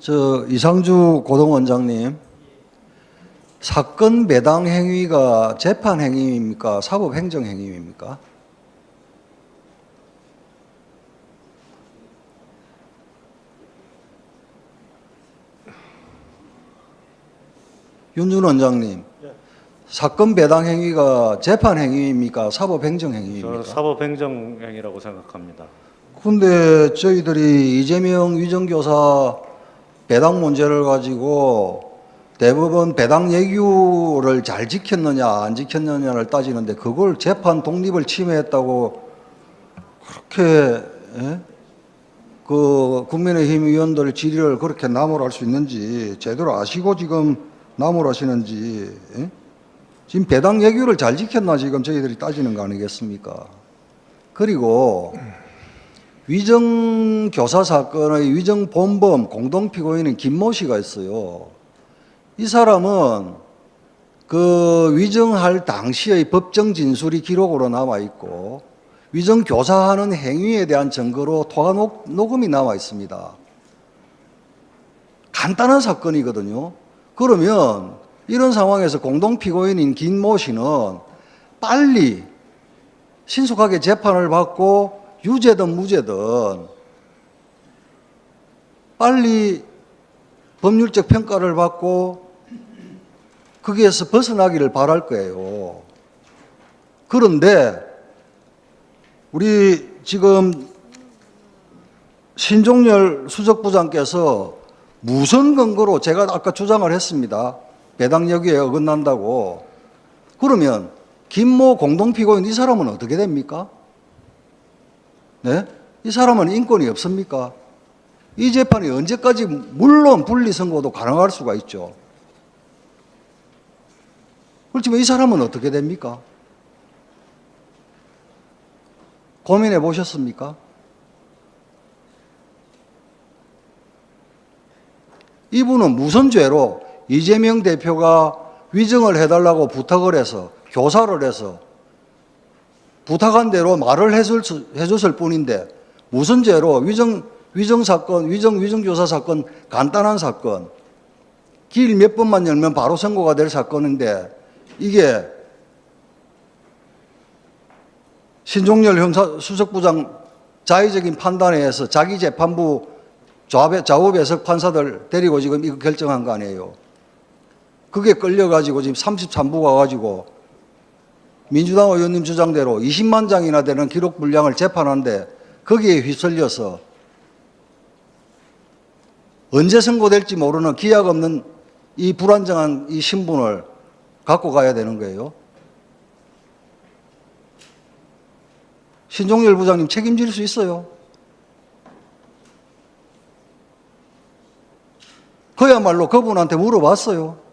저 이상주 고등원장님 사건 배당 행위가 재판 행위입니까 사법 행정 행위입니까? 윤준 원장님 사건 배당 행위가 재판 행위입니까 사법 행정 저는 행위입니까? 사법 행정 행위라고 생각합니다. 근데 저희들이 이재명 위정교사 배당 문제를 가지고 대법원 배당 예규를 잘 지켰느냐 안 지켰느냐를 따지는데 그걸 재판 독립을 침해했다고 그렇게 예? 그 국민의힘 의원들 질의를 그렇게 나무랄 수 있는지 제대로 아시고 지금 나무라시는지 예? 지금 배당 예규를 잘 지켰나 지금 저희들이 따지는 거 아니겠습니까? 그리고 위정 교사 사건의 위정 본범 공동 피고인인 김모 씨가 있어요. 이 사람은 그 위정할 당시의 법정 진술이 기록으로 남아 있고 위정 교사하는 행위에 대한 증거로 통화 녹- 녹음이 남아 있습니다. 간단한 사건이거든요. 그러면 이런 상황에서 공동 피고인인 김모 씨는 빨리 신속하게 재판을 받고 유죄든 무죄든 빨리 법률적 평가를 받고 거기에서 벗어나기를 바랄 거예요. 그런데 우리 지금 신종열 수석부장께서 무슨 근거로 제가 아까 주장을 했습니다. 배당 여기에 어긋난다고. 그러면 김모 공동피고인 이 사람은 어떻게 됩니까? 네? 이 사람은 인권이 없습니까? 이 재판이 언제까지 물론 분리 선고도 가능할 수가 있죠. 그렇지만 이 사람은 어떻게 됩니까? 고민해 보셨습니까? 이분은 무슨 죄로 이재명 대표가 위정을 해달라고 부탁을 해서 교사를 해서 부탁한 대로 말을 해줄 수- 해줬을 뿐인데 무슨 죄로 위정 위정 사건 위정 위정 교사 사건 간단한 사건 길 몇 번만 열면 바로 선고가 될 사건인데 이게 신종열 형사 수석부장 자의적인 판단에 의해서 자기 재판부 좌배, 좌우배석 판사들 데리고 지금 이거 결정한 거 아니에요. 그게 끌려가지고 지금 33부 가 가지고 민주당 의원님 주장대로 20만 장이나 되는 기록 분량을 재판하는데 거기에 휩쓸려서 언제 선고될지 모르는 기약 없는 이 불안정한 이 신분을 갖고 가야 되는 거예요. 신종열 부장님 책임질 수 있어요. 그야말로 그분한테 물어봤어요.